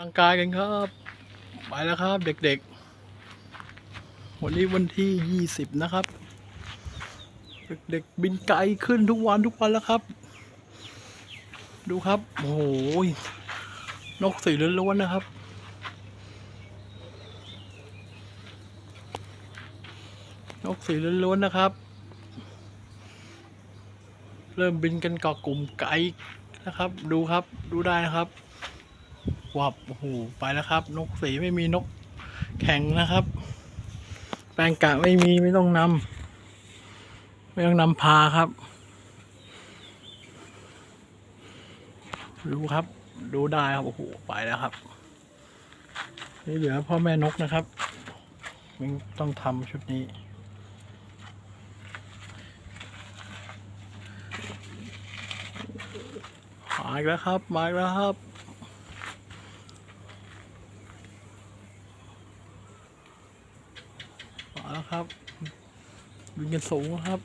ร่างกายกันครับ ไปแล้วครับเด็กๆ วันนี้วันที่ยี่สิบนะครับ เด็กๆ บินไกลขึ้นทุกวันทุกวันแล้วครับ ดูครับ โอ้โห นกสีล้วนๆนะครับ นกสีล้วนๆนะครับ เริ่มบินกันเกาะกลุ่มไกลนะครับ ดูครับ ดูได้นะครับ วับโอ้โหไปแล้วครับ นกสีไม่มีนกแข่งนะครับ แปลงกะไม่มีไม่ต้องนำไม่ต้องนำพาครับดูครับดูได้ครับโอ้โหไปแล้วครับนี่เหลือพ่อแม่นกนะครับมันต้องทำชุดนี้ มาอีกแล้วครับ มาอีกแล้วครับ มาแล้ว ครับ วิ่งกันสูงครับ